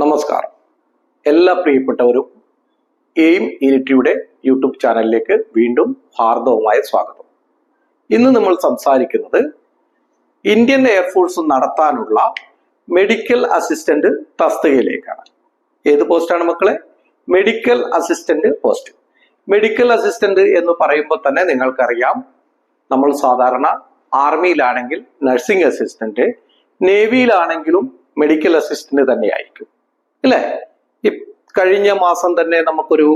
നമസ്കാരം. എല്ലാ പ്രിയപ്പെട്ടവരും aim ഇരിട്ടിയുടെ YouTube ചാനലിലേക്ക് വീണ്ടും ഹാർദവുമായ സ്വാഗതം. ഇന്ന് നമ്മൾ സംസാരിക്കുന്നത് ഇന്ത്യൻ എയർഫോഴ്സ് നടത്താനുള്ള മെഡിക്കൽ അസിസ്റ്റന്റ് തസ്തികയിലേക്കാണ്. ഏത് പോസ്റ്റാണ് മക്കളെ? Medical assistant post. Medical assistant എന്ന് പറയുമ്പോൾ തന്നെ നിങ്ങൾക്കറിയാം നമ്മൾ സാധാരണ ആർമിയിലാണെങ്കിൽ നഴ്സിംഗ് അസിസ്റ്റന്റ് നേവിയിലാണെങ്കിലും മെഡിക്കൽ അസിസ്റ്റന്റ് തന്നെയായിരിക്കും. അല്ലേ ഈ കഴിഞ്ഞ മാസം തന്നെ നമുക്കൊരു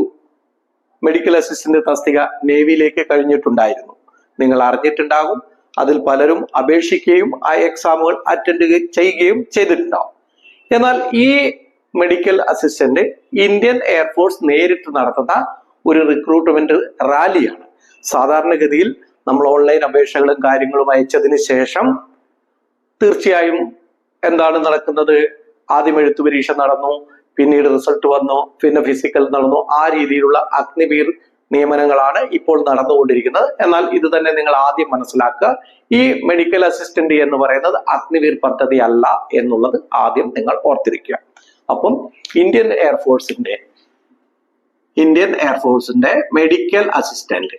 മെഡിക്കൽ അസിസ്റ്റന്റ് തസ്തിക നേവിയിലേക്ക് കഴിഞ്ഞിട്ടുണ്ടായിരുന്നു. നിങ്ങൾ അറിഞ്ഞിട്ടുണ്ടാകും. അതിൽ പലരും അപേക്ഷിക്കുകയും ആ എക്സാമുകൾ അറ്റൻഡ് ചെയ്യുകയും ചെയ്തിട്ടുണ്ടാവും. എന്നാൽ ഈ മെഡിക്കൽ അസിസ്റ്റന്റ് ഇന്ത്യൻ എയർഫോഴ്സ് നേരിട്ട് നടത്തുന്ന ഒരു റിക്രൂട്ട്മെന്റ് റാലിയാണ് സാധാരണഗതിയിൽ നമ്മൾ ഓൺലൈൻ അപേക്ഷകളും കാര്യങ്ങളും അയച്ചതിന് ശേഷം തീർച്ചയായും എന്താണ് നടക്കുന്നത്? ആദ്യം എഴുത്തു പരീക്ഷ നടന്നു പിന്നീട് റിസൾട്ട് വന്നു പിന്നെ ഫിസിക്കൽ നടന്നു. ആ രീതിയിലുള്ള അഗ്നിവീർ നിയമനങ്ങളാണ് ഇപ്പോൾ നടന്നുകൊണ്ടിരിക്കുന്നത്. എന്നാൽ ഇത് തന്നെ നിങ്ങൾ ആദ്യം മനസ്സിലാക്കുക. ഈ മെഡിക്കൽ അസിസ്റ്റന്റ് എന്ന് പറയുന്നത് അഗ്നിവീർ പദ്ധതി അല്ല എന്നുള്ളത് ആദ്യം നിങ്ങൾ ഓർത്തിരിക്കുക. അപ്പം ഇന്ത്യൻ എയർഫോഴ്സിന്റെ ഇന്ത്യൻ എയർഫോഴ്സിന്റെ മെഡിക്കൽ അസിസ്റ്റന്റ്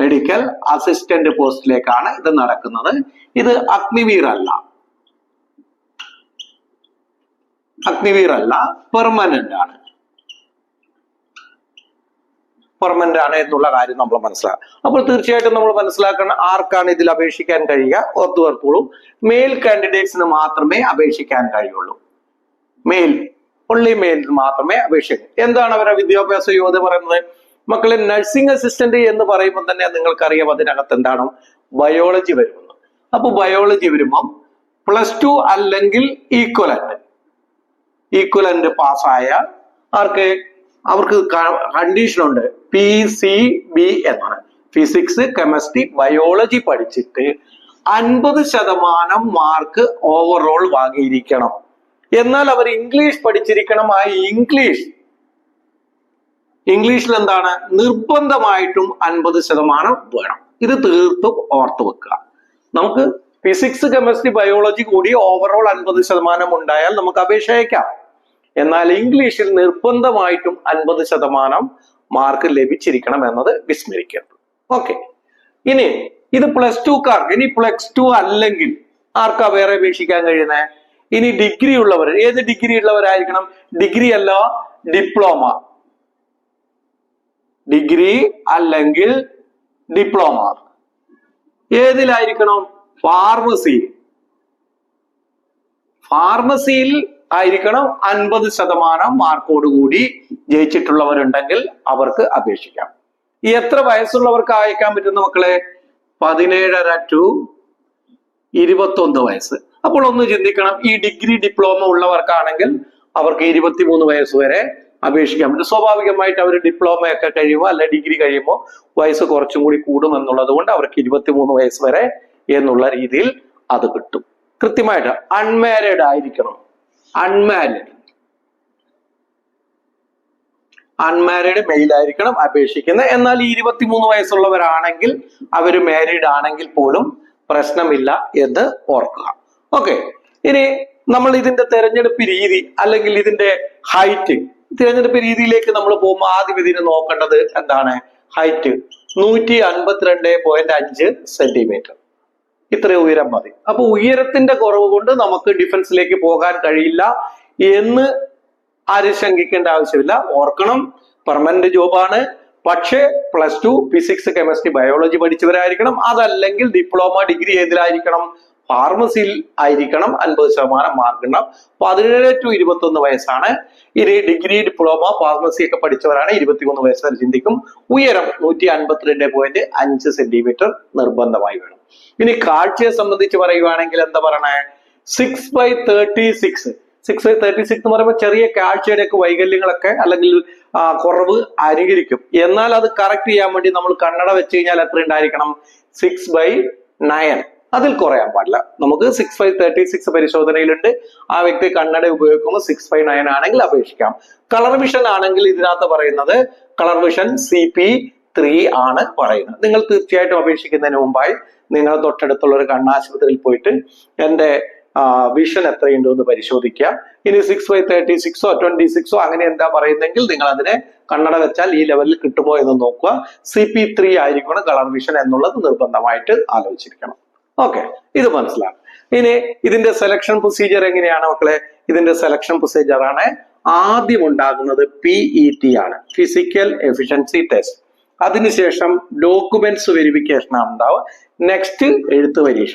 മെഡിക്കൽ അസിസ്റ്റന്റ് പോസ്റ്റിലേക്കാണ് ഇത് നടക്കുന്നത്. ഇത് അഗ്നിവീർ അല്ല അഗ്നിവീർ അല്ല പെർമനന്റ് ആണ്. പെർമനന്റ് ആണ് എന്നുള്ള കാര്യം നമ്മൾ മനസ്സിലാക്കുക അപ്പോൾ തീർച്ചയായിട്ടും നമ്മൾ മനസ്സിലാക്കണം ആർക്കാണ് ഇതിൽ അപേക്ഷിക്കാൻ കഴിയുക? ഓർത്തു ഓർത്തോളൂ മെയിൽ കാൻഡിഡേറ്റ്സിന് മാത്രമേ അപേക്ഷിക്കാൻ കഴിയുള്ളൂ. മെയിൽ ഒൺലി മെയിലിന് മാത്രമേ അപേക്ഷിക്കൂ എന്താണ് അവരുടെ വിദ്യാഭ്യാസ യോഗ്യത പറയുന്നത്? മക്കളെ നഴ്സിംഗ് അസിസ്റ്റന്റ് എന്ന് പറയുമ്പോൾ തന്നെ നിങ്ങൾക്കറിയാം അതിനകത്ത് എന്താണ്? ബയോളജി വരുമെന്ന് അപ്പൊ ബയോളജി വരുമ്പം പ്ലസ് ടു അല്ലെങ്കിൽ ഈക്വലന്റ് ഈക്വലന്റ് പാസ്സായ ആർക്ക്? അവർക്ക് കണ്ടീഷൻ ഉണ്ട്. പി സി ബി എന്നാണ്. ഫിസിക്സ് കെമിസ്ട്രി ബയോളജി പഠിച്ചിട്ട് അൻപത് ശതമാനം മാർക്ക് ഓവറോൾ വാങ്ങിയിരിക്കണം. എന്നാൽ അവർ ഇംഗ്ലീഷ് പഠിച്ചിരിക്കണം. ആ ഇംഗ്ലീഷ് ഇംഗ്ലീഷിൽ എന്താണ്? നിർബന്ധമായിട്ടും അൻപത് ശതമാനം വേണം. ഇത് തീർത്തും ഓർത്തു വെക്കുക. നമുക്ക് ഫിസിക്സ് കെമിസ്ട്രി ബയോളജി കൂടി ഓവറോൾ അൻപത് ശതമാനം ഉണ്ടായാൽ നമുക്ക് അപേക്ഷ അയക്കാം. എന്നാൽ ഇംഗ്ലീഷിൽ നിർബന്ധമായിട്ടും അൻപത് ശതമാനം മാർക്ക് ലഭിച്ചിരിക്കണം എന്നത് വിസ്മരിക്കരുത്. ഓക്കെ ഇനി ഇത് പ്ലസ് ടു കാർക്ക് ഇനി പ്ലസ് ടു അല്ലെങ്കിൽ ആർക്കാ വേറെ അപേക്ഷിക്കാൻ കഴിയുന്നത് ഇനി ഡിഗ്രി ഉള്ളവർ ഏത് ഡിഗ്രി ഉള്ളവരായിരിക്കണം? ഡിഗ്രി അല്ല ഡിപ്ലോമ ഡിഗ്രി അല്ലെങ്കിൽ ഡിപ്ലോമ ഏതിലായിരിക്കണം? ഫാർമസി ഫാർമസിയിൽ ആയിരിക്കണം. അൻപത് ശതമാനം മാർക്കോട് കൂടി ജയിച്ചിട്ടുള്ളവരുണ്ടെങ്കിൽ അവർക്ക് അപേക്ഷിക്കാം. എത്ര വയസ്സുള്ളവർക്ക് അയക്കാൻ പറ്റുന്ന മക്കളെ? പതിനേഴര ടു ഇരുപത്തൊന്ന് വയസ്സ്. അപ്പോൾ ഒന്ന് ചിന്തിക്കണം. ഈ ഡിഗ്രി ഡിപ്ലോമ ഉള്ളവർക്കാണെങ്കിൽ അവർക്ക് ഇരുപത്തിമൂന്ന് വയസ്സ് വരെ അപേക്ഷിക്കാൻ പറ്റും. സ്വാഭാവികമായിട്ട് അവർ ഡിപ്ലോമ ഒക്കെ കഴിയുമ്പോൾ അല്ലെ ഡിഗ്രി കഴിയുമ്പോൾ വയസ്സ് കുറച്ചും കൂടി കൂടും എന്നുള്ളത് കൊണ്ട് അവർക്ക് ഇരുപത്തിമൂന്ന് വയസ്സ് വരെ എന്നുള്ള രീതിയിൽ അത് കിട്ടും. കൃത്യമായിട്ട് അൺമാരീഡ് ആയിരിക്കണം. അൺമാരീഡ് അൺമാരിഡ് മെയിൽ ആയിരിക്കണം അപേക്ഷിക്കുന്നത്. എന്നാൽ ഈ ഇരുപത്തിമൂന്ന് വയസ്സുള്ളവരാണെങ്കിൽ അവർ മാരീഡ് ആണെങ്കിൽ പോലും പ്രശ്നമില്ല എന്ന് ഓർക്കുക. ഓക്കെ ഇനി നമ്മൾ ഇതിന്റെ തെരഞ്ഞെടുപ്പ് രീതി അല്ലെങ്കിൽ ഇതിന്റെ ഹൈറ്റ് തിരഞ്ഞെടുപ്പ് രീതിയിലേക്ക് നമ്മൾ പോകുമ്പോൾ ആദ്യം ഇതിന് നോക്കേണ്ടത് എന്താണ്? ഹൈറ്റ് നൂറ്റി അൻപത്തിരണ്ട് പോയിന്റ് അഞ്ച് സെന്റിമീറ്റർ ഇത്ര ഉയരം മതി. അപ്പൊ ഉയരത്തിന്റെ കുറവ് കൊണ്ട് നമുക്ക് ഡിഫൻസിലേക്ക് പോകാൻ കഴിയില്ല എന്ന് ആരും ശങ്കിക്കേണ്ട ആവശ്യമില്ല. ഓർക്കണം പെർമനന്റ് ജോബാണ് പക്ഷേ plus two physics chemistry biology പഠിച്ചവരായിരിക്കണം. അതല്ലെങ്കിൽ ഡിപ്ലോമ ഡിഗ്രി ഏതിലായിരിക്കണം? ഫാർമസിയിൽ ആയിരിക്കണം. അൻപത് ശതമാനം മാർക്ക് പതിനേഴ് ടു ഇരുപത്തി ഒന്ന് വയസ്സാണ്. ഇനി ഡിഗ്രി ഡിപ്ലോമ ഫാർമസി ഒക്കെ പഠിച്ചവരാണ് ഇരുപത്തിമൂന്ന് വയസ്സ് വരെ ചിന്തിക്കും. ഉയരം നൂറ്റി അൻപത്തിരണ്ട് പോയിന്റ് അഞ്ച് സെന്റിമീറ്റർ നിർബന്ധമായി വേണം. ഇനി കാഴ്ചയെ സംബന്ധിച്ച് പറയുവാണെങ്കിൽ എന്താ പറയണേ? Six by thirty six six by thirty six എന്ന് പറയുമ്പോൾ ചെറിയ കാഴ്ചയുടെ ഒക്കെ വൈകല്യങ്ങളൊക്കെ അല്ലെങ്കിൽ കുറവ് അനുകരിക്കും. എന്നാൽ അത് കറക്റ്റ് ചെയ്യാൻ വേണ്ടി നമ്മൾ കണ്ണട വെച്ച് കഴിഞ്ഞാൽ എത്ര ഉണ്ടായിരിക്കണം? സിക്സ് ബൈ നയൻ അതിൽ കുറയാൻ പാടില്ല. നമുക്ക് സിക്സ് ബൈ തേർട്ടി സിക്സ് പരിശോധനയിലുണ്ട്. ആ വ്യക്തി കണ്ണട ഉപയോഗിക്കുമ്പോൾ സിക്സ് ബൈ നയൻ ആണെങ്കിൽ അപേക്ഷിക്കാം. കളർ വിഷൻ ആണെങ്കിൽ ഇതിനകത്ത് പറയുന്നത് colour vision C P three ആണ് പറയുന്നത്. നിങ്ങൾ തീർച്ചയായിട്ടും അപേക്ഷിക്കുന്നതിന് മുമ്പായി നിങ്ങൾ തൊട്ടടുത്തുള്ള ഒരു കണ്ണാശുപത്രിയിൽ പോയിട്ട് എന്റെ വിഷൻ എത്രയുണ്ടോ എന്ന് പരിശോധിക്കുക. ഇനി സിക്സ് ബൈ തേർട്ടി സിക്സോ ട്വന്റി സിക്സോ അങ്ങനെ എന്താ പറയുന്നെങ്കിൽ നിങ്ങൾ അതിനെ കണ്ണട വെച്ചാൽ ഈ ലെവലിൽ കിട്ടുമോ എന്ന് നോക്കുക. സി പി ത്രീ ആയിരിക്കണം കളർ വിഷൻ എന്നുള്ളത് നിർബന്ധമായിട്ട് ആലോചിച്ചിരിക്കണം. ഓക്കെ ഇത് മനസ്സിലാകും ഇനി ഇതിന്റെ സെലക്ഷൻ പ്രൊസീജിയർ എങ്ങനെയാണ് മക്കളെ? ഇതിന്റെ സെലക്ഷൻ പ്രൊസീജിയർ ആണ് ആദ്യം ഉണ്ടാകുന്നത് പി ഇ ടി ആണ്. ഫിസിക്കൽ എഫിഷ്യൻസി ടെസ്റ്റ് അതിനുശേഷം ഡോക്യുമെന്റ്സ് വെരിഫിക്കേഷൻ ആണ് ഉണ്ടാവുക. നെക്സ്റ്റ് എഴുത്ത് പരീക്ഷ.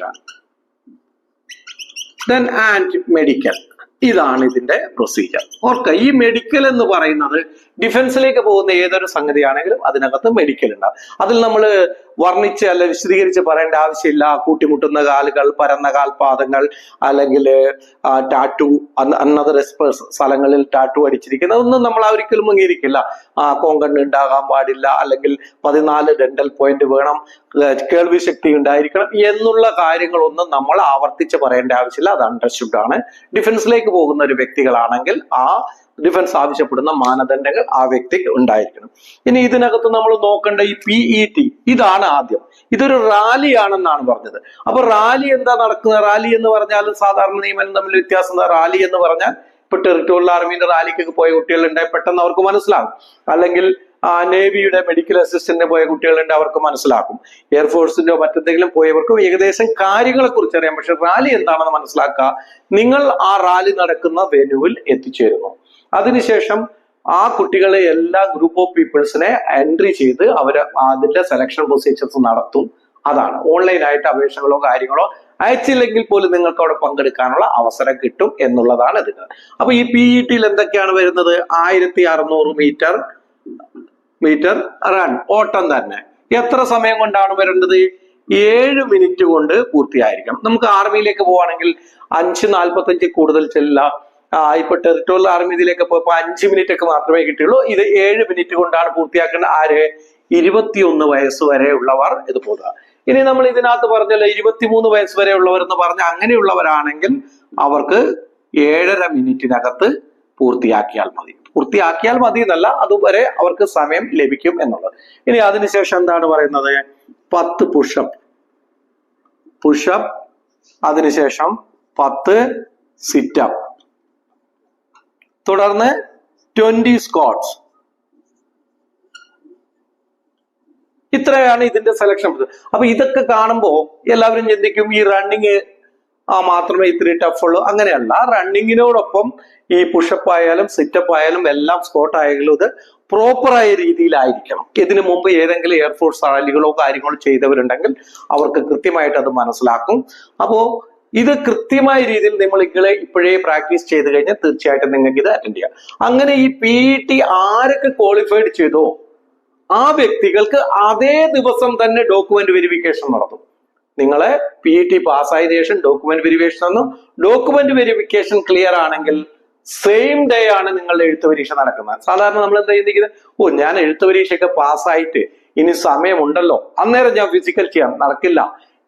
ദെൻ ആൻഡ് മെഡിക്കൽ ഇതാണ് ഇതിന്റെ പ്രൊസീജിയർ ഓർക്ക ഈ മെഡിക്കൽ എന്ന് പറയുന്നത് ഡിഫൻസിലേക്ക് പോകുന്ന ഏതൊരു സംഗതിയാണെങ്കിലും അതിനകത്ത് മെഡിക്കൽ ഉണ്ടാവും. അതിൽ നമ്മൾ വർണിച്ച് അല്ല വിശദീകരിച്ച് പറയേണ്ട ആവശ്യമില്ല. കൂട്ടിമുട്ടുന്ന കാലുകൾ പരന്ന കാൽപാദങ്ങൾ അല്ലെങ്കിൽ ടാറ്റു അന്നതർ സ്ഥലങ്ങളിൽ ടാറ്റു അടിച്ചിരിക്കുന്ന ഒന്നും നമ്മൾ ഒരിക്കലും അംഗീകരിക്കില്ല. ആ കോങ്കണ്ണ് ഉണ്ടാകാൻ പാടില്ല. അല്ലെങ്കിൽ പതിനാല് ഡെന്റൽ പോയിന്റ് വേണം. കേൾവി ശക്തി ഉണ്ടായിരിക്കണം എന്നുള്ള കാര്യങ്ങളൊന്നും നമ്മൾ ആവർത്തിച്ച് പറയേണ്ട ആവശ്യമില്ല. അത് അണ്ടർസ്റ്റുഡ് ആണ്. ഡിഫൻസിലേക്ക് പോകുന്ന ഒരു വ്യക്തികളാണെങ്കിൽ ആ ഡിഫൻസ് ആവശ്യപ്പെടുന്ന മാനദണ്ഡങ്ങൾ ആ വ്യക്തിക്ക് ഉണ്ടായിരിക്കണം. ഇനി ഇതിനകത്ത് നമ്മൾ നോക്കേണ്ട ഈ പി ഇ ടി ഇതാണ് ആദ്യം. ഇതൊരു റാലി ആണെന്നാണ് പറഞ്ഞത്. അപ്പൊ റാലി എന്താ നടക്കുന്നത്? റാലി എന്ന് പറഞ്ഞാൽ സാധാരണ നിയമനം തമ്മിൽ വ്യത്യാസം എന്താ? റാലി എന്ന് പറഞ്ഞാൽ ഇപ്പൊ ടെറിട്ടോറിയൽ ആർമീന്റെ റാലിക്കൊക്കെ പോയ കുട്ടികളുണ്ടായി പെട്ടെന്ന് അവർക്ക് മനസ്സിലാകും. അല്ലെങ്കിൽ ആ നേവിയുടെ മെഡിക്കൽ അസിസ്റ്റന്റിന് പോയ കുട്ടികളുണ്ട് അവർക്ക് മനസ്സിലാക്കും എയർഫോഴ്സിന്റെ മറ്റെന്തെങ്കിലും പോയവർക്കും ഏകദേശം കാര്യങ്ങളെ കുറിച്ച് അറിയാം പക്ഷെ റാലി എന്താണെന്ന് മനസ്സിലാക്കുക? നിങ്ങൾ ആ റാലി നടക്കുന്ന വെനുവിൽ എത്തിച്ചേരുന്നു. അതിനുശേഷം ആ കുട്ടികളെ എല്ലാ ഗ്രൂപ്പ് ഓഫ് പീപ്പിൾസിനെ എൻട്രി ചെയ്ത് അവർ അതിന്റെ സെലക്ഷൻ പ്രൊസീജിയേഴ്സ് നടത്തും. അതാണ്. ഓൺലൈനായിട്ട് അപേക്ഷകളോ കാര്യങ്ങളോ അയച്ചില്ലെങ്കിൽ പോലും നിങ്ങൾക്ക് അവിടെ പങ്കെടുക്കാനുള്ള അവസരം കിട്ടും എന്നുള്ളതാണ് ഇത്. അപ്പൊ ഈ പി ഇ ടിയിൽ എന്തൊക്കെയാണ് വരുന്നത്? ആയിരത്തി അറുന്നൂറ് മീറ്റർ മീറ്റർ റൺ ഓട്ടം തന്നെ. എത്ര സമയം കൊണ്ടാണ് വരേണ്ടത്? ഏഴ് മിനിറ്റ് കൊണ്ട് പൂർത്തിയായിരിക്കണം. നമുക്ക് ആർമിയിലേക്ക് പോവാണെങ്കിൽ അഞ്ച് നാൽപ്പത്തഞ്ച് കൂടുതൽ ചെല്ല ഇപ്പൊ ടെറിട്ടോറിയൽ ആർമി ഇതിലേക്ക് പോയപ്പോ അഞ്ച് മിനിറ്റ് ഒക്കെ മാത്രമേ കിട്ടിയുള്ളൂ. ഇത് ഏഴ് മിനിറ്റ് കൊണ്ടാണ് പൂർത്തിയാക്കേണ്ട ആര്? ഇരുപത്തിയൊന്ന് വയസ്സ് വരെ ഉള്ളവർ ഇത് പോകുക. ഇനി നമ്മൾ ഇതിനകത്ത് പറഞ്ഞല്ലോ ഇരുപത്തിമൂന്ന് വയസ്സ് വരെ ഉള്ളവർ എന്ന് പറഞ്ഞ അങ്ങനെയുള്ളവരാണെങ്കിൽ അവർക്ക് ഏഴര മിനിറ്റിനകത്ത് പൂർത്തിയാക്കിയാൽ മതി. പൂർത്തിയാക്കിയാൽ മതി എന്നല്ല അതുവരെ അവർക്ക് സമയം ലഭിക്കും എന്നുള്ളത്. ഇനി അതിനുശേഷം എന്താണ് പറയുന്നത്? പത്ത് പുഷപ്പ് പുഷപ്പ് അതിനുശേഷം പത്ത് സിറ്റപ്പ് തുടർന്ന് ട്വന്റി സ്കോട്ട്സ് ഇത്രയാണ് ഇതിന്റെ സെലക്ഷൻ അപ്പൊ ഇതൊക്കെ കാണുമ്പോൾ എല്ലാവരും ചിന്തിക്കും ഈ റണ്ണിങ് ആ മാത്രമേ ഇത്ര ടഫ് ഉള്ളൂ. അങ്ങനെയല്ല റണ്ണിങ്ങിനോടൊപ്പം ഈ പുഷപ്പ് ആയാലും സിറ്റപ്പ് ആയാലും എല്ലാം സ്കോട്ട് ആയാലും ഇത് പ്രോപ്പറായ രീതിയിലായിരിക്കണം. ഇതിനു മുമ്പ് ഏതെങ്കിലും എയർഫോഴ്സ് റാലികളോ കാര്യങ്ങളോ ചെയ്തവരുണ്ടെങ്കിൽ അവർക്ക് കൃത്യമായിട്ട് അത് മനസ്സിലാക്കും. അപ്പോ ഇത് കൃത്യമായ രീതിയിൽ നിങ്ങൾ ഇങ്ങളെ ഇപ്പോഴേ പ്രാക്ടീസ് ചെയ്ത് കഴിഞ്ഞാൽ തീർച്ചയായിട്ടും നിങ്ങൾക്ക് ഇത് അറ്റൻഡ് ചെയ്യാം. അങ്ങനെ ഈ പി ടി ആരൊക്കെ ക്വാളിഫൈഡ് ചെയ്തോ ആ വ്യക്തികൾക്ക് അതേ ദിവസം തന്നെ ഡോക്യുമെന്റ് വെരിഫിക്കേഷൻ നടത്തും. നിങ്ങളെ പി ടി പാസ്സായതിനു ശേഷം ഡോക്യുമെന്റ് വെരിഫിക്കേഷൻ തന്നു. ഡോക്യുമെന്റ് വെരിഫിക്കേഷൻ ക്ലിയർ ആണെങ്കിൽ സെയിം ഡേ ആണ് നിങ്ങളുടെ എഴുത്ത് പരീക്ഷ നടക്കുന്നത്. സാധാരണ നമ്മൾ എന്താ ചിന്തിക്കുന്നത്? ഓ ഞാൻ എഴുത്ത് പരീക്ഷയൊക്കെ പാസ്സായിട്ട് ഇനി സമയമുണ്ടല്ലോ. അന്നേരം ഞാൻ ഫിസിക്കൽ ചെയ്യാം. നടക്കില്ല.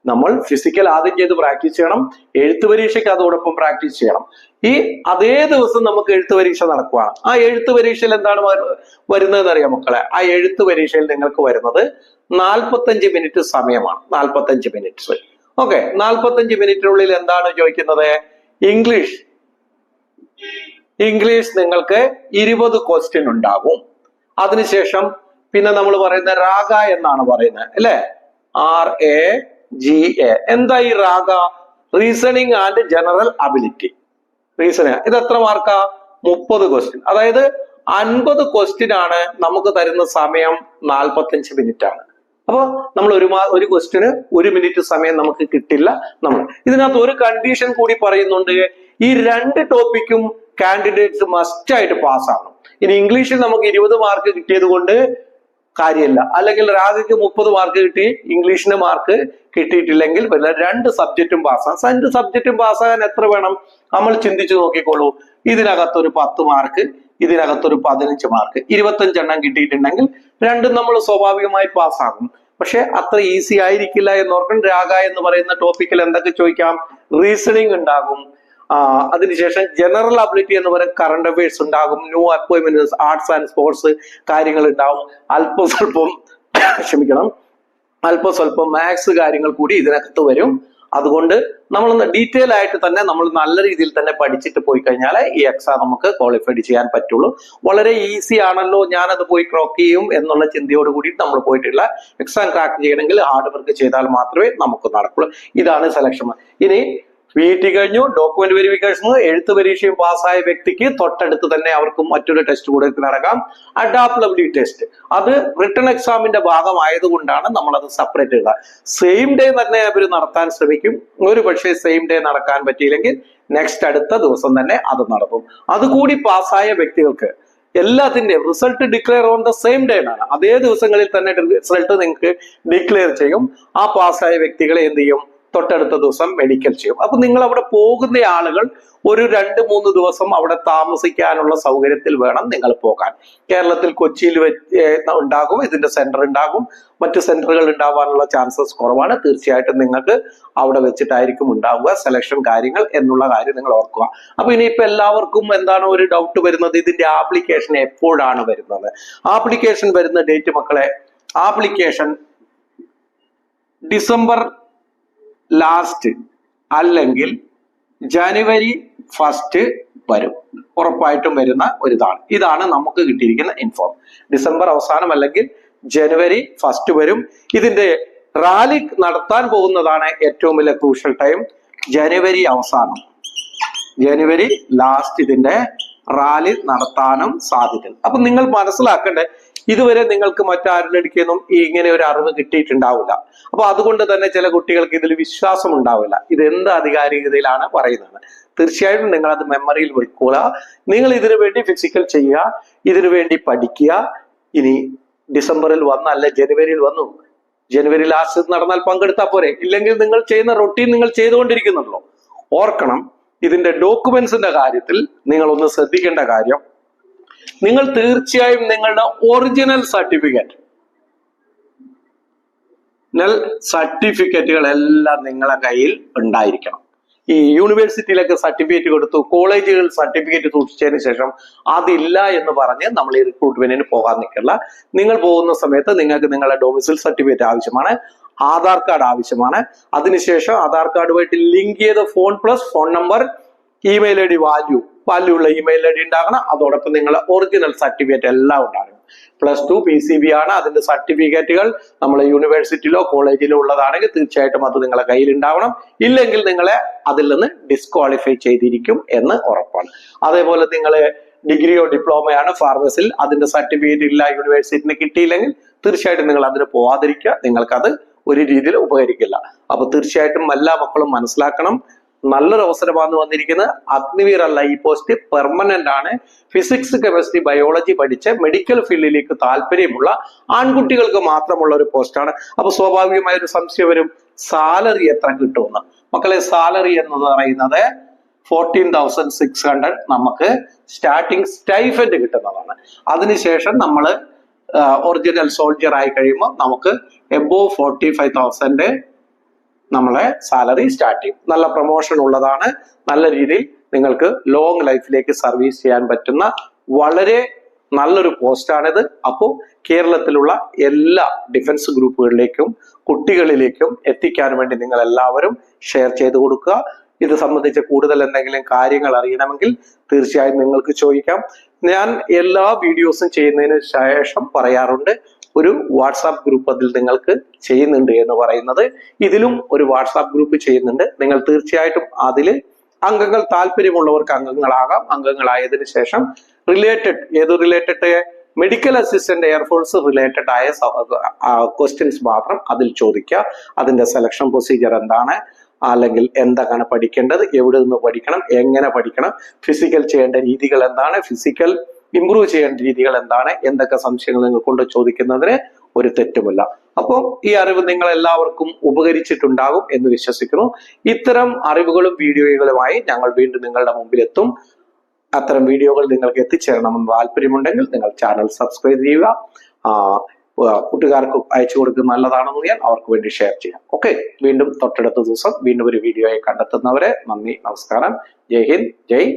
നമ്മൾ ഫിസിക്കൽ ആദ്യം ചെയ്ത് പ്രാക്ടീസ് ചെയ്യണം. എഴുത്ത് പരീക്ഷയ്ക്ക് അതോടൊപ്പം പ്രാക്ടീസ് ചെയ്യണം. ഈ അതേ ദിവസം നമുക്ക് എഴുത്ത് പരീക്ഷ നടക്കുവാണ്. ആ എഴുത്ത് പരീക്ഷയിൽ എന്താണ് വരുന്നതെന്ന് അറിയാം മക്കളെ? ആ എഴുത്ത് പരീക്ഷയിൽ നിങ്ങൾക്ക് വരുന്നത് നാൽപ്പത്തഞ്ച് മിനിറ്റ് സമയമാണ്. നാൽപ്പത്തഞ്ച് മിനിറ്റ്സ് ഓക്കെ നാൽപ്പത്തഞ്ച് മിനിറ്റിനുള്ളിൽ എന്താണ് ചോദിക്കുന്നത്? ഇംഗ്ലീഷ് ഇംഗ്ലീഷ് നിങ്ങൾക്ക് ഇരുപത് ക്വസ്റ്റ്യൻ ഉണ്ടാകും. അതിനുശേഷം പിന്നെ നമ്മൾ പറയുന്ന രാഗ എന്നാണ് പറയുന്നത്. അല്ലെ? R A G A. എന്താ ഈ RAGA? Reasoning and general ability reasoning ഇത് എത്ര മാർക്കാ മുപ്പത് ക്വസ്റ്റ്യൻ അതായത് അൻപത് ക്വസ്റ്റ്യൻ ആണ് നമുക്ക് തരുന്ന സമയം നാൽപ്പത്തഞ്ച് മിനിറ്റ് ആണ്. അപ്പൊ നമ്മൾ ഒരു ഒരു ക്വസ്റ്റ്യന് ഒരു മിനിറ്റ് സമയം നമുക്ക് കിട്ടില്ല നമ്മൾ. ഇതിനകത്ത് ഒരു കണ്ടീഷൻ കൂടി പറയുന്നുണ്ട്. ഈ രണ്ട് ടോപ്പിക്കും കാൻഡിഡേറ്റ്സ് മസ്റ്റ് ആയിട്ട് പാസ് ആവണം. ഇനി ഇംഗ്ലീഷിൽ നമുക്ക് ഇരുപത് മാർക്ക് കിട്ടിയത് കൊണ്ട് കാര്യമില്ല. അല്ലെങ്കിൽ രാഗയ്ക്ക് മുപ്പത് മാർക്ക് കിട്ടി ഇംഗ്ലീഷിന് മാർക്ക് കിട്ടിയിട്ടില്ലെങ്കിൽ പിന്നെ രണ്ട് സബ്ജക്റ്റും പാസ്സാകും രണ്ട് സബ്ജക്റ്റും പാസ്സാകാൻ എത്ര വേണം? നമ്മൾ ചിന്തിച്ചു നോക്കിക്കോളൂ. ഇതിനകത്തൊരു പത്ത് മാർക്ക് ഇതിനകത്തൊരു പതിനഞ്ച് മാർക്ക് ഇരുപത്തഞ്ചെണ്ണം കിട്ടിയിട്ടുണ്ടെങ്കിൽ രണ്ടും നമ്മൾ സ്വാഭാവികമായി പാസ്സാകും പക്ഷെ അത്ര ഈസി ആയിരിക്കില്ല എന്ന് ഓർക്കണം. രാഗ എന്ന് പറയുന്ന ടോപ്പിക്കിൽ എന്തൊക്കെ ചോദിക്കാം? റീസണിങ് ഉണ്ടാകും. അതിനുശേഷം ജനറൽ അബിലിറ്റി എന്ന് പറയുന്ന കറണ്ട് അഫയേഴ്സ് ഉണ്ടാകും. New appointments arts and sports കാര്യങ്ങൾ ഉണ്ടാവും. അല്പം സ്വല്പം ക്ഷമിക്കണം. അല്പം സ്വല്പം മാത്സ് കാര്യങ്ങൾ കൂടി ഇതിനകത്ത് വരും. അതുകൊണ്ട് നമ്മളൊന്ന് ഡീറ്റെയിൽ ആയിട്ട് തന്നെ നമ്മൾ നല്ല രീതിയിൽ തന്നെ പഠിച്ചിട്ട് പോയി കഴിഞ്ഞാൽ ഈ എക്സാം നമുക്ക് ക്വാളിഫൈഡ് ചെയ്യാൻ പറ്റുള്ളൂ. വളരെ ഈസി ആണല്ലോ ഞാനത് പോയി ക്രോക്ക് ചെയ്യും എന്നുള്ള ചിന്തയോട് കൂടി നമ്മൾ പോയിട്ടുള്ള എക്സാം ക്രാക്ക് ചെയ്യണമെങ്കിൽ ഹാർഡ് വർക്ക് ചെയ്താൽ മാത്രമേ നമുക്ക് നടക്കുള്ളൂ. ഇതാണ് സെലക്ഷൻ ഇനി പി ടി കഴിഞ്ഞു ഡോക്യുമെന്റ് വെരിഫിക്കേഷൻ എഴുത്ത് പരീക്ഷയും പാസ്സായ വ്യക്തിക്ക് തൊട്ടടുത്ത് തന്നെ അവർക്ക് മറ്റൊരു ടെസ്റ്റ് കൂടെ നടക്കാം അഡാപ്റ്റബിലിറ്റി ടെസ്റ്റ് അത് റിട്ടേൺ എക്സാമിന്റെ ഭാഗമായതുകൊണ്ടാണ് നമ്മൾ അത് സെപ്പറേറ്റ് ഇടുക. സെയിം ഡേ തന്നെ അവർ നടത്താൻ ശ്രമിക്കും. ഒരു പക്ഷേ സെയിം ഡേ നടക്കാൻ പറ്റിയില്ലെങ്കിൽ നെക്സ്റ്റ് അടുത്ത ദിവസം തന്നെ അത് നടത്തും. അതുകൂടി പാസ്സായ വ്യക്തികൾക്ക് എല്ലാത്തിന്റെയും result declare on the same day ആണ് അതേ ദിവസങ്ങളിൽ തന്നെ റിസൾട്ട് നിങ്ങൾക്ക് ഡിക്ലെയർ ചെയ്യും. ആ പാസ്സായ വ്യക്തികളെ എന്ത് ചെയ്യും? തൊട്ടടുത്ത ദിവസം മെഡിക്കൽ ചെയ്യും. അപ്പൊ നിങ്ങൾ അവിടെ പോകുന്ന ആളുകൾ ഒരു രണ്ട് മൂന്ന് ദിവസം അവിടെ താമസിക്കാനുള്ള സൗകര്യത്തിൽ വേണം നിങ്ങൾ പോകാൻ. കേരളത്തിൽ കൊച്ചിയിൽ ഉണ്ടാകും ഇതിന്റെ സെന്റർ ഉണ്ടാകും. മറ്റു സെന്ററുകൾ ഉണ്ടാവാനുള്ള ചാൻസസ് കുറവാണ്. തീർച്ചയായിട്ടും നിങ്ങൾക്ക് അവിടെ വെച്ചിട്ടായിരിക്കും ഉണ്ടാവുക സെലക്ഷൻ കാര്യങ്ങൾ എന്നുള്ള കാര്യം നിങ്ങൾ ഓർക്കുക. അപ്പൊ ഇനിയിപ്പോ എല്ലാവർക്കും എന്താണ് ഒരു ഡൗട്ട് വരുന്നത്? ഇതിന്റെ ആപ്ലിക്കേഷൻ എപ്പോഴാണ് വരുന്നത്? ആപ്ലിക്കേഷൻ വരുന്ന ഡേറ്റ് മക്കളെ ആപ്ലിക്കേഷൻ ഡിസംബർ ലാസ്റ്റ് അല്ലെങ്കിൽ ജനുവരി ഫസ്റ്റ് വരും. ഉറപ്പായിട്ടും വരുന്ന ഒരു ഇതാണ് ഇതാണ് നമുക്ക് കിട്ടിയിരിക്കുന്ന ഇൻഫോം ഡിസംബർ അവസാനം അല്ലെങ്കിൽ ജനുവരി ഫസ്റ്റ് വരും. ഇതിന്റെ റാലി നടത്താൻ പോകുന്നതാണ് ഏറ്റവും വലിയ ക്രൂഷ്യൽ ടൈം ജനുവരി അവസാനം. ജനുവരി ലാസ്റ്റ് ഇതിന്റെ റാലി നടത്താനും സാധിക്കും അപ്പൊ നിങ്ങൾ മനസ്സിലാക്കണ്ടേ ഇതുവരെ നിങ്ങൾക്ക് മറ്റാരുടെ അടുക്കൊന്നും ഇങ്ങനെ ഒരു അറിവ് കിട്ടിയിട്ടുണ്ടാവില്ല. അപ്പൊ അതുകൊണ്ട് തന്നെ ചില കുട്ടികൾക്ക് ഇതിൽ വിശ്വാസം ഉണ്ടാവില്ല. ഇത് എന്ത് ആധികാരികതയിലാണ് പറയുന്നത്? തീർച്ചയായിട്ടും നിങ്ങൾ അത് മെമ്മറിയിൽ വെക്കുക. നിങ്ങൾ ഇതിനു വേണ്ടി ഫിസിക്കൽ ചെയ്യുക. ഇതിനു വേണ്ടി പഠിക്കുക. ഇനി ഡിസംബറിൽ വന്നല്ല ജനുവരിയിൽ വന്നു. ജനുവരി ലാസ്റ്റ് നടന്നാൽ പങ്കെടുത്താൽ പോരെ. ഇല്ലെങ്കിൽ നിങ്ങൾ ചെയ്യുന്ന റൊട്ടീൻ നിങ്ങൾ ചെയ്തുകൊണ്ടിരിക്കുന്നുണ്ടല്ലോ. ഓർക്കണം ഇതിന്റെ ഡോക്യുമെന്റ്സിന്റെ കാര്യത്തിൽ നിങ്ങൾ ഒന്ന് ശ്രദ്ധിക്കേണ്ട കാര്യം നിങ്ങൾ തീർച്ചയായും നിങ്ങളുടെ ഒറിജിനൽ സർട്ടിഫിക്കറ്റ് സർട്ടിഫിക്കറ്റുകൾ എല്ലാം നിങ്ങളുടെ കയ്യിൽ ഉണ്ടായിരിക്കണം. ഈ യൂണിവേഴ്സിറ്റിയിലൊക്കെ സർട്ടിഫിക്കറ്റ് കൊടുത്തു കോളേജുകൾ സർട്ടിഫിക്കറ്റ് സൂക്ഷിച്ചതിന് ശേഷം അതില്ല എന്ന് പറഞ്ഞ് നമ്മൾ ഈ റിക്രൂട്ട്മെന്റിന് പോകാൻ നിൽക്കില്ല. നിങ്ങൾ പോകുന്ന സമയത്ത് നിങ്ങൾക്ക് നിങ്ങളുടെ ഡൊമിസിൽ സർട്ടിഫിക്കറ്റ് ആവശ്യമാണ് ആധാർ കാർഡ് ആവശ്യമാണ്. അതിനുശേഷം ആധാർ കാർഡുമായിട്ട് ലിങ്ക് ചെയ്ത phone plus phone number email I D value value ഉള്ള ഇമെയിൽ ഐ ഡി ഉണ്ടാകണം. അതോടൊപ്പം നിങ്ങളുടെ ഒറിജിനൽ സർട്ടിഫിക്കറ്റ് എല്ലാം ഉണ്ടാകണം. Plus two P C B ആണ്. അതിന്റെ സർട്ടിഫിക്കറ്റുകൾ നമ്മളെ യൂണിവേഴ്സിറ്റിയിലോ കോളേജിലോ ഉള്ളതാണെങ്കിൽ തീർച്ചയായിട്ടും അത് നിങ്ങളെ കയ്യിൽ ഉണ്ടാവണം. ഇല്ലെങ്കിൽ നിങ്ങളെ അതിൽ നിന്ന് ഡിസ്ക്വാളിഫൈ ചെയ്തിരിക്കും എന്ന് ഉറപ്പാണ്. അതേപോലെ നിങ്ങളെ ഡിഗ്രിയോ ഡിപ്ലോമയാണ് ഫാർമസിൽ അതിന്റെ സർട്ടിഫിക്കറ്റ് ഇല്ല യൂണിവേഴ്സിറ്റിന് കിട്ടിയില്ലെങ്കിൽ തീർച്ചയായിട്ടും നിങ്ങൾ അതിന് പോവാതിരിക്കുക. നിങ്ങൾക്കത് ഒരു രീതിയിൽ ഉപകരിക്കില്ല. അപ്പൊ തീർച്ചയായിട്ടും എല്ലാ മക്കളും മനസ്സിലാക്കണം. നല്ലൊരു അവസരമാണ് വന്നിരിക്കുന്നത്. അഗ്നിവീർ അല്ല ഈ പോസ്റ്റ് പെർമനന്റ് ആണ്. ഫിസിക്സ് കെമിസ്ട്രി ബയോളജി പഠിച്ച് മെഡിക്കൽ ഫീൽഡിലേക്ക് താല്പര്യമുള്ള ആൺകുട്ടികൾക്ക് മാത്രമുള്ള ഒരു പോസ്റ്റാണ് അപ്പൊ സ്വാഭാവികമായ ഒരു സംശയം വരും. സാലറി എത്ര കിട്ടുമെന്ന്. മക്കളെ സാലറി എന്ന് പറയുന്നത് ഫോർട്ടീൻ തൗസൻഡ് സിക്സ് ഹൺഡ്രഡ് നമുക്ക് സ്റ്റാർട്ടിങ് സ്റ്റൈഫൻഡ് കിട്ടുന്നതാണ്. അതിനുശേഷം നമ്മൾ ഒറിജിനൽ സോൾജിയർ ആയി കഴിയുമ്പോൾ നമുക്ക് എബോ ഫോർട്ടി ഫൈവ് തൗസൻഡ് നമ്മളെ സാലറി സ്റ്റാർട്ട് ചെയ്യും. നല്ല പ്രൊമോഷൻ ഉള്ളതാണ്. നല്ല രീതിയിൽ നിങ്ങൾക്ക് ലോങ് ലൈഫിലേക്ക് സർവീസ് ചെയ്യാൻ പറ്റുന്ന വളരെ നല്ലൊരു പോസ്റ്റാണിത് അപ്പോൾ കേരളത്തിലുള്ള എല്ലാ ഡിഫൻസ് ഗ്രൂപ്പുകളിലേക്കും കുട്ടികളിലേക്കും എത്തിക്കാൻ വേണ്ടി നിങ്ങൾ എല്ലാവരും ഷെയർ ചെയ്ത് കൊടുക്കുക. ഇത് സംബന്ധിച്ച് കൂടുതൽ എന്തെങ്കിലും കാര്യങ്ങൾ അറിയണമെങ്കിൽ തീർച്ചയായും നിങ്ങൾക്ക് ചോദിക്കാം. ഞാൻ എല്ലാ വീഡിയോസും ചെയ്യുന്നതിന് ശേഷം പറയാറുണ്ട്. ഒരു വാട്സാപ്പ് ഗ്രൂപ്പ് അതിൽ നിങ്ങൾക്ക് ചെയ്യുന്നുണ്ട് എന്ന് പറയുന്നത്. ഇതിലും ഒരു വാട്സാപ്പ് ഗ്രൂപ്പ് ചെയ്യുന്നുണ്ട്. നിങ്ങൾ തീർച്ചയായിട്ടും അതിൽ അംഗങ്ങൾ താല്പര്യമുള്ളവർക്ക് അംഗങ്ങളാകാം. അംഗങ്ങളായതിനു ശേഷം റിലേറ്റഡ് ഏത് related medical assistant air force related ആയ ക്വസ്റ്റ്യൻസ് മാത്രം അതിൽ ചോദിക്കുക. അതിന്റെ സെലക്ഷൻ പ്രൊസീജിയർ എന്താണ്? അല്ലെങ്കിൽ എന്താണ് പഠിക്കേണ്ടത്? എവിടെ നിന്ന് പഠിക്കണം? എങ്ങനെ പഠിക്കണം? ഫിസിക്കൽ ചെയ്യേണ്ട രീതികൾ എന്താണ്? ഫിസിക്കൽ ഇംപ്രൂവ് ചെയ്യേണ്ട രീതികൾ എന്താണ്? എന്തൊക്കെ സംശയങ്ങൾ നിങ്ങൾ കൊണ്ട് ചോദിക്കുന്നതിന് ഒരു തെറ്റുമില്ല. അപ്പോൾ ഈ അറിവ് നിങ്ങൾ എല്ലാവർക്കും ഉപകരിച്ചിട്ടുണ്ടാകും എന്ന് വിശ്വസിക്കുന്നു. ഇത്തരം അറിവുകളും വീഡിയോകളുമായി ഞങ്ങൾ വീണ്ടും നിങ്ങളുടെ മുമ്പിലെത്തും. അത്തരം വീഡിയോകൾ നിങ്ങൾക്ക് എത്തിച്ചേരണമെന്ന് താല്പര്യമുണ്ടെങ്കിൽ നിങ്ങൾ ചാനൽ സബ്സ്ക്രൈബ് ചെയ്യുക. കൂട്ടുകാർക്ക് അയച്ചു കൊടുക്കുന്നത് നല്ലതാണെന്ന് ഞാൻ അവർക്ക് വേണ്ടി ഷെയർ ചെയ്യാം. ഓക്കെ വീണ്ടും തൊട്ടടുത്ത ദിവസം വീണ്ടും ഒരു വീഡിയോയെ കണ്ടെത്തുന്നവരെ നന്ദി നമസ്കാരം. ജയ് ഹിന്ദ് ജയ്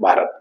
ഭാരത്.